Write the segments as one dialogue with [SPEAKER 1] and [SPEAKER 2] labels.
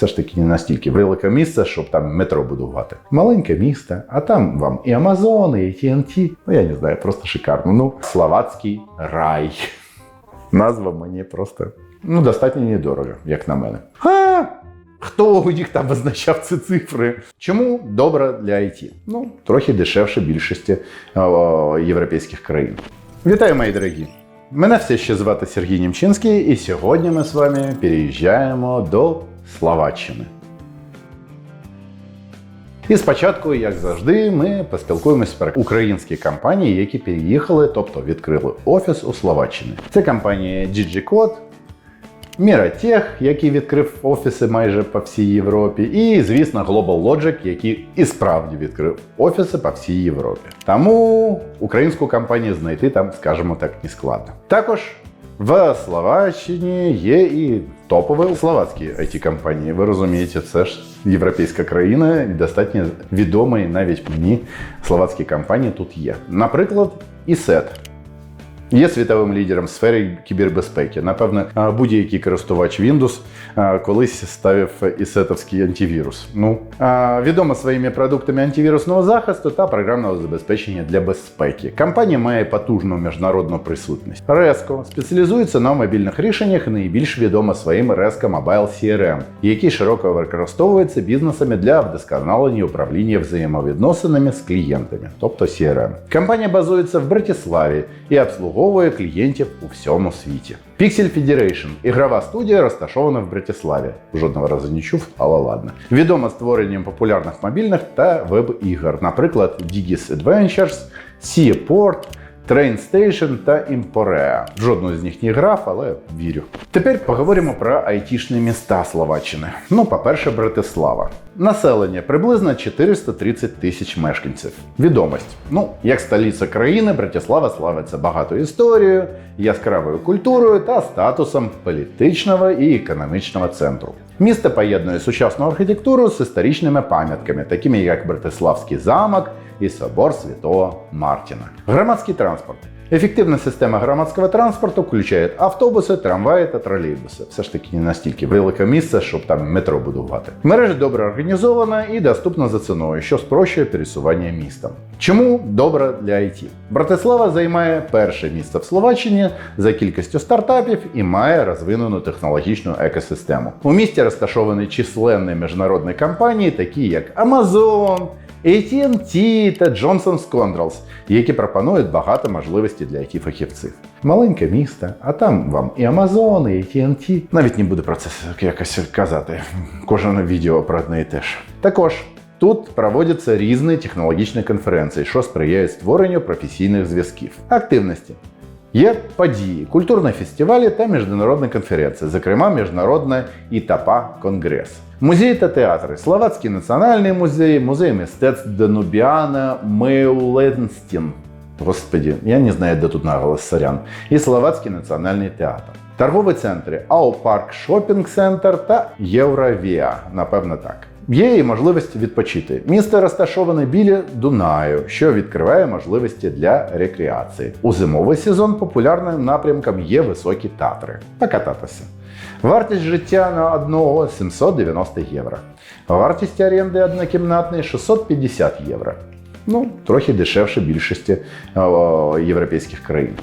[SPEAKER 1] Це ж таки не настільки велике місце, щоб там метро будувати. Маленьке місто, а там вам і Амазон, і TNT. Ну я не знаю, просто шикарно. Ну, Словацький рай. Назва мені просто ну, достатньо недорого, як на мене. А, хто у них там визначав ці цифри? Чому добре для IT? Ну, трохи дешевше більшості о, європейських країн. Вітаю, мої дорогі! Мене все ще звати Сергій Німчинський, і сьогодні ми з вами переїжджаємо до Словаччини. І спочатку, як завжди, ми поспілкуємось про українські компанії, які переїхали, тобто відкрили офіс у Словаччині. Це компанія DigiCode, Miratech, який відкрив офіси майже по всій Європі, і, звісно, Global Logic, який і справді відкрив офіси по всій Європі. Тому українську компанію знайти там, скажімо так, не складно. Також в Словаччині є і топові словацькі it компанії Ви розумієте, це ж європейська країна, і достатньо відомі навіть мені словацькі компанії тут є. Наприклад, ESET. Є світовим лідером в сфері кібербезпеки. Напевно, а, будь-який користувач Windows колись ставив ісетовський антивірус. Ну відома своїми продуктами антивірусного захисту та програмного забезпечення для безпеки. Компанія має потужну міжнародну присутність. Resco спеціалізується на мобільних рішеннях і найбільш відома своїм Resco Mobile CRM, який широко використовується бізнесами для вдосконалення управління взаємовідносинами з клієнтами, тобто CRM. Компанія базується в Братиславі і обслуговує клієнтів у всьому світі. Pixel Federation – ігрова студія, розташована в Братиславі. Жодного разу не чув, але ладно. Відома створенням популярних мобільних та веб-ігор, наприклад, Digis Adventures, Seaport, Train Station та. В Жодну з них не грав, але вірю. Тепер поговоримо про айтішні міста Словаччини. Ну, по-перше, Братислава. Населення приблизно 430 тисяч мешканців. Відомість. Ну, як столиця країни, Братислава славиться багатою історією, яскравою культурою та статусом політичного і економічного центру. Місто поєднує сучасну архітектуру з історичними пам'ятками, такими як Братиславський замок і собор Святого Мартіна. Громадський транспорт. Ефективна система громадського транспорту включає автобуси, трамваї та тролейбуси. Все ж таки не настільки велике місце, щоб там метро будувати. Мережа добре організована і доступна за ціною, що спрощує пересування містом. Чому добре для IT? Братислава займає перше місце в Словаччині за кількістю стартапів і має розвинену технологічну екосистему. У місті розташовані численні міжнародні компанії, такі як Amazon, AT&T та Johnson Controls, які пропонують багато можливостей для it фахівців. Маленьке місто, а там вам і Amazon, і AT&T. Навіть не буду про це якось казати. Кожне відео про одне і те ж. Також Тут проводяться різні технологічні конференції, що сприяє створенню професійних зв'язків. Активності. Є події, культурні фестивалі та міжнародні конференції, зокрема Міжнародна ІТАПА Конгрес. Музеї та театри, Словацький національний музей, музей мистецтв Данубіана Меуленстін. Господі, я не знаю, де тут наголос сорян. І Словацький національний театр. Торгові центри Аупарк Шопінг Центр та Євровіа, напевно так. Є і можливість відпочити. Місто розташоване біля Дунаю, що відкриває можливості для рекреації. У зимовий сезон популярним напрямком є високі татри. Покататися. Вартість життя на одного 790 євро. Вартість оренди однокімнатної 650 євро. Ну, трохи дешевше більшості о, європейських країн.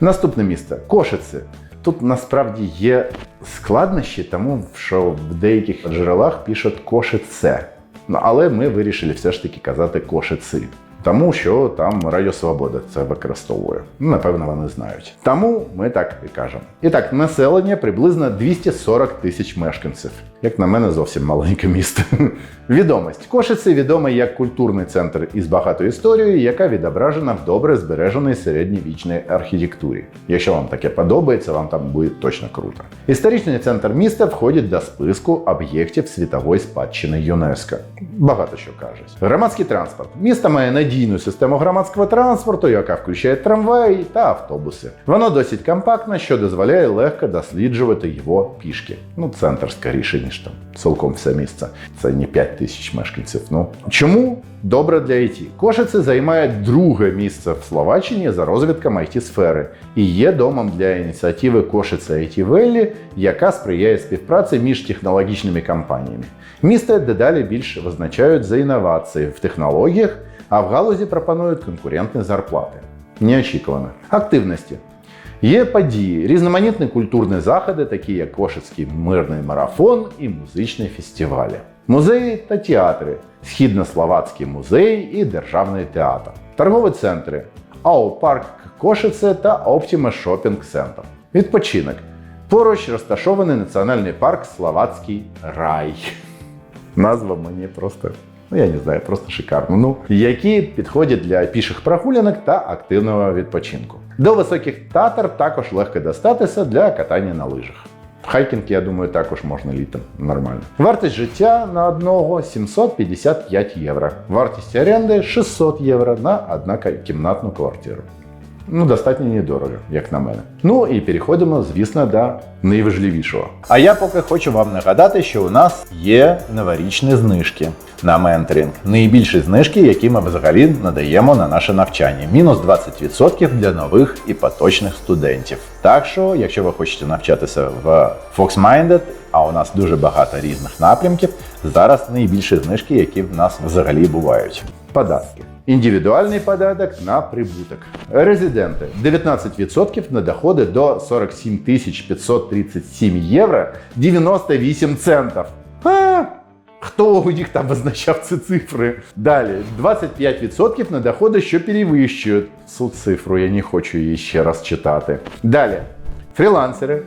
[SPEAKER 1] Наступне місце Кошице. Тут насправді є складнощі, тому що в деяких джерелах пишуть Кошице. Ну, але ми вирішили все ж таки казати Кошиці. Тому що там Радіо Свобода це використовує. Ну, напевно, вони знають. Тому ми так і кажемо. І так, населення приблизно 240 тисяч мешканців. Як на мене, зовсім маленьке місто. Відомість. Кошиці відомий як культурний центр із багатою історією, яка відображена в добре збереженій середньовічній архітектурі. Якщо вам таке подобається, вам там буде точно круто. Історичний центр міста входить до списку об'єктів світової спадщини ЮНЕСКО. Багато що кажуть. Громадський транспорт. Місто має надійну систему громадського транспорту, яка включає трамваї та автобуси. Воно досить компактне, що дозволяє легко досліджувати його пішки. Ну, центр скоріше, ніж там цілком все місце. Це не 5 тисяч мешканців. Ну чому? Добре для IT. Кошице займає друге місце в Словаччині за розвитком it сфери і є домом для ініціативи Кошице IT Valley, яка сприяє співпраці між технологічними компаніями. Місто дедалі більше визначають за інновації в технологіях, а в галузі пропонують конкурентні зарплати. Неочікувано. Активності. Є події, різноманітні культурні заходи, такі як Кошицький мирний марафон і музичні фестивалі, музеї та театри, Східнословацький музей і Державний театр, торгові центри, АО Парк Кошице та Оптіма Шопінг Центр. Відпочинок. Поруч розташований національний парк Словацький рай. Назва мені просто. Ну, я не знаю, просто шикарно. Ну, які підходять для піших прогулянок та активного відпочинку. До високих татар також легко достатися для катання на лижах. Хайкінг, я думаю, також можна літом нормально. Вартість життя на одного 755 євро. Вартість оренди 600 євро на однокімнатну квартиру. Ну, достатньо недорого, як на мене. Ну і переходимо, звісно, до найважливішого. А я поки хочу вам нагадати, що у нас є новорічні знижки на менторинг. Найбільші знижки, які ми взагалі надаємо на наше навчання. Мінус 20% для нових і поточних студентів. Так що, якщо ви хочете навчатися в FoxMinded, а у нас дуже багато різних напрямків, зараз найбільші знижки, які в нас взагалі бувають. Податки. Індивідуальний податок на прибуток. Резиденти 19% на доходи до 47 537 євро 98 центів. А, Хто у них там визначав ці цифри? Далі 25% на доходи, що перевищують цю цифру. Я не хочу її ще раз читати. Далі фрілансери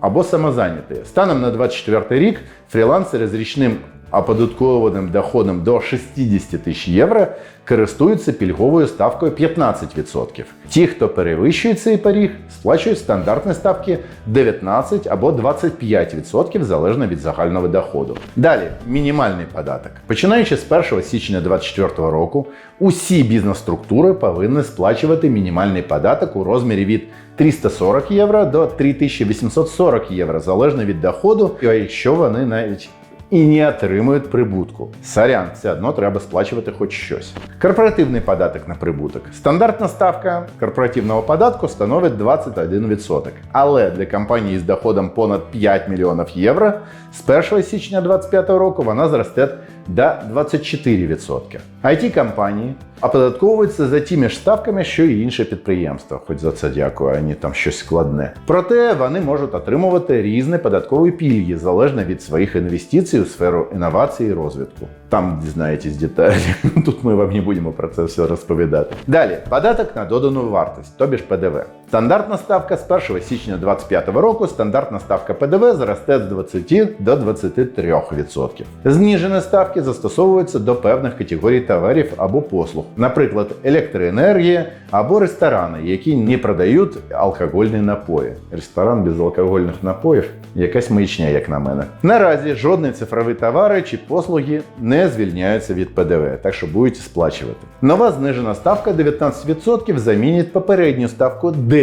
[SPEAKER 1] або самозайняті. Станом на 24 рік фрілансери з річним оподаткованим доходом до 60 тисяч євро користуються пільговою ставкою 15%. Ті, хто перевищує цей поріг, сплачують стандартні ставки 19 або 25% залежно від загального доходу. Далі мінімальний податок. Починаючи з 1 січня 2024 року, усі бізнес-структури повинні сплачувати мінімальний податок у розмірі від 340 євро до 3840 євро залежно від доходу, якщо вони навіть і не отримують прибутку. Сорян, все одно треба сплачувати хоч щось. Корпоративний податок на прибуток. Стандартна ставка корпоративного податку становить 21%. Але для компанії з доходом понад 5 мільйонів євро з 1 січня 2025 року вона зросте до 24%. it компанії оподатковуються за тими ж ставками, що і інші підприємства. Хоч за це дякую, а не там щось складне. Проте вони можуть отримувати різні податкові пільги залежно від своїх інвестицій у сферу інновацій і розвитку. Там дізнаєтесь деталі. Тут ми вам не будемо про це все розповідати. Далі податок на додану вартість, тобі ж ПДВ. Стандартна ставка з 1 січня 2025 року. Стандартна ставка ПДВ зросте з 20 до 23%. Зніжені ставки застосовуються до певних категорій товарів або послуг, наприклад, електроенергія або ресторани, які не продають алкогольні напої. Ресторан без алкогольних напоїв якась маячня, як на мене. Наразі жодні цифрові товари чи послуги не звільняються від ПДВ, так що будете сплачувати. Нова знижена ставка 19% замінить попередню ставку 10%.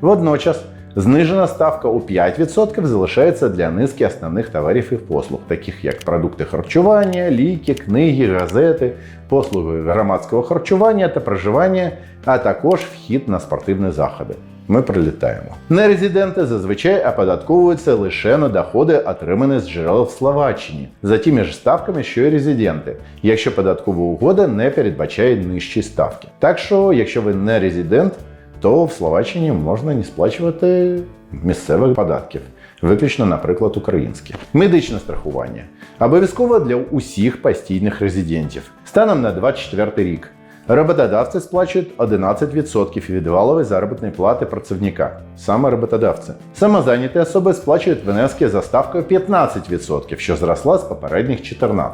[SPEAKER 1] Водночас знижена ставка у 5% залишається для низки основних товарів і послуг, таких як продукти харчування, ліки, книги, газети, послуги громадського харчування та проживання, а також вхід на спортивні заходи. Ми прилітаємо. Нерезиденти зазвичай оподатковуються лише на доходи, отримані з джерел в Словаччині, за тими ж ставками, що й резиденти, якщо податкова угода не передбачає нижчі ставки. Так що, якщо ви не резидент, то в Словаччині можна не сплачувати місцевих податків. Виключно, наприклад, українські. Медичне страхування. Обов'язково для усіх постійних резидентів. Станом на 24 рік. Роботодавці сплачують 11% від валової заробітної плати працівника. Саме роботодавці. Самозайняті особи сплачують внески за ставкою 15%, що зросла з попередніх 14%.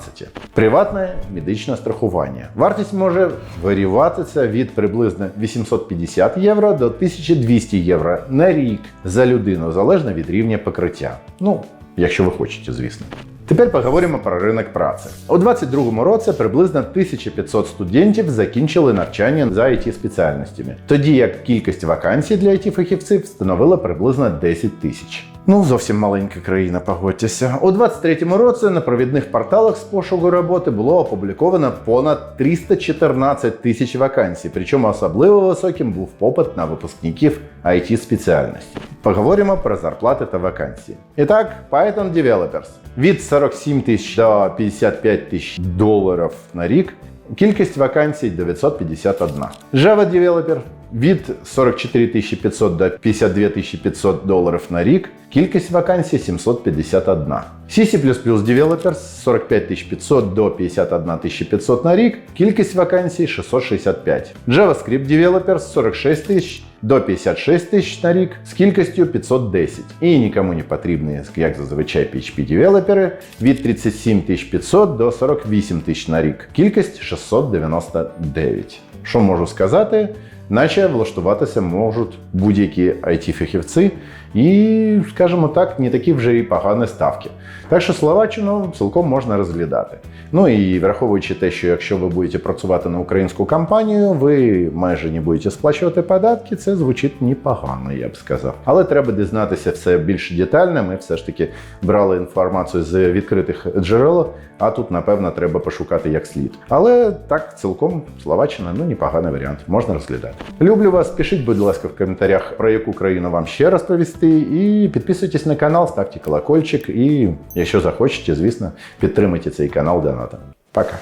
[SPEAKER 1] Приватне медичне страхування. Вартість може варіюватися від приблизно 850 євро до 1200 євро на рік за людину, залежно від рівня покриття. Ну, якщо ви хочете, звісно. Тепер поговоримо про ринок праці. У 2022 році приблизно 1500 студентів закінчили навчання за it спеціальностями, тоді як кількість вакансій для it фахівців становила приблизно 10 тисяч. Ну, зовсім маленька країна, погодьтеся. У 23-му році на провідних порталах з пошуку роботи було опубліковано понад 314 тисяч вакансій, причому особливо високим був попит на випускників it спеціальності. Поговоримо про зарплати та вакансії. І так, Python Developers від 47 тисяч до 55 тисяч доларів на рік. Кількість вакансій 951. Java Developer від 44 500 до 52 500 доларів на рік. Кількість вакансій 751. C++ Developers з 45 500 до 51 500 на рік. Кількість вакансій 665. JavaScript Developers з 46 тисяч до 56 тисяч на рік з кількістю 510. І нікому не потрібні, як зазвичай, PHP девелопери від 37 500 до 48 тисяч на рік. Кількість 699. Що можу сказати? Наче влаштуватися можуть будь-які IT-фахівці, і, скажімо так, не такі вже і погані ставки. Так що Словаччину цілком можна розглядати. Ну і враховуючи те, що якщо ви будете працювати на українську компанію, ви майже не будете сплачувати податки, це звучить непогано, я б сказав. Але треба дізнатися все більш детально. Ми все ж таки брали інформацію з відкритих джерел, а тут, напевно, треба пошукати як слід. Але так, цілком Словаччина ну непоганий варіант, можна розглядати. Люблю вас, пишіть, будь ласка, в коментарях, про яку країну вам ще розповісти. І підписуйтесь на канал, ставте колокольчик. І якщо захочете, звісно, підтримайте цей канал донатом. Пока.